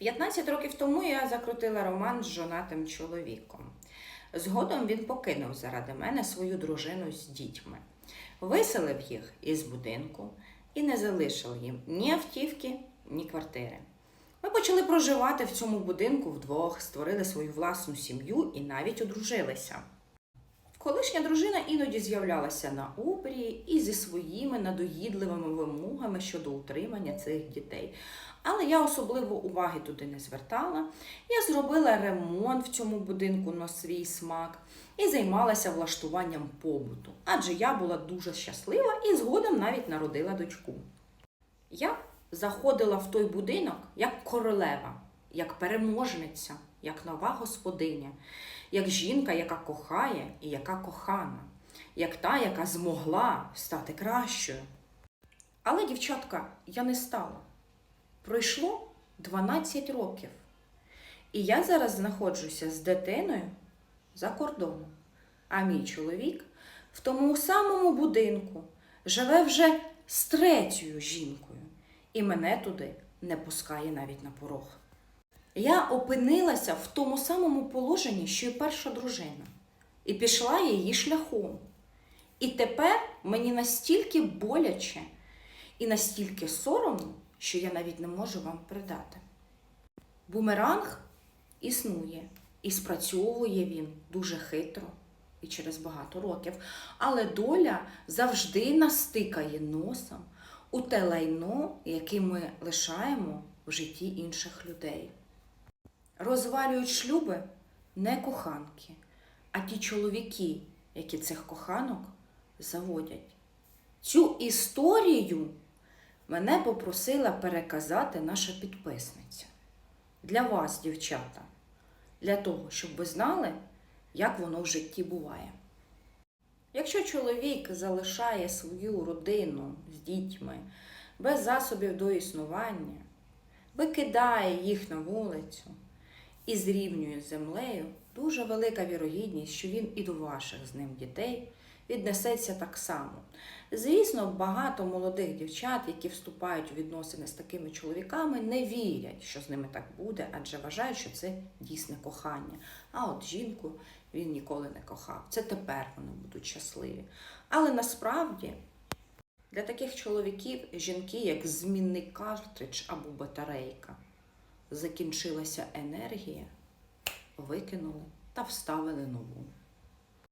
15 років тому я закрутила роман з жонатим чоловіком. Згодом він покинув заради мене свою дружину з дітьми, виселив їх із будинку і не залишив їм ні автівки, ні квартири. Ми почали проживати в цьому будинку вдвох, створили свою власну сім'ю і навіть одружилися. Колишня дружина іноді з'являлася на обрії і зі своїми надоїдливими вимогами щодо утримання цих дітей. Але я особливо уваги туди не звертала. Я зробила ремонт в цьому будинку на свій смак і займалася влаштуванням побуту, адже я була дуже щаслива і згодом навіть народила дочку. Я заходила в той будинок як королева, як переможниця, як нова господиня, як жінка, яка кохає і яка кохана, як та, яка змогла стати кращою. Але, дівчатка, я не стала. Пройшло 12 років. І я зараз знаходжуся з дитиною за кордоном. А мій чоловік в тому самому будинку живе вже з третьою жінкою, і мене туди не пускає навіть на порог. Я опинилася в тому самому положенні, що й перша дружина, і пішла її шляхом. І тепер мені настільки боляче і настільки соромно, що я навіть не можу вам передати. Бумеранг існує і спрацьовує він дуже хитро і через багато років, але доля завжди настикає носом у те лайно, яке ми лишаємо в житті інших людей. Розвалюють шлюби не коханки, а ті чоловіки, які цих коханок заводять. Цю історію мене попросила переказати наша підписниця. Для вас, дівчата, для того, щоб ви знали, як воно в житті буває. Якщо чоловік залишає свою родину з дітьми без засобів до існування, викидає їх на вулицю і зрівнює з землею, дуже велика вірогідність, що він і до ваших з ним дітей віднесеться так само. Звісно, багато молодих дівчат, які вступають у відносини з такими чоловіками, не вірять, що з ними так буде, адже вважають, що це дійсне кохання. А от жінку він ніколи не кохав. Це тепер вони будуть щасливі. Але насправді для таких чоловіків жінки як змінний картридж або батарейка. Закінчилася енергія, викинули та вставили нову.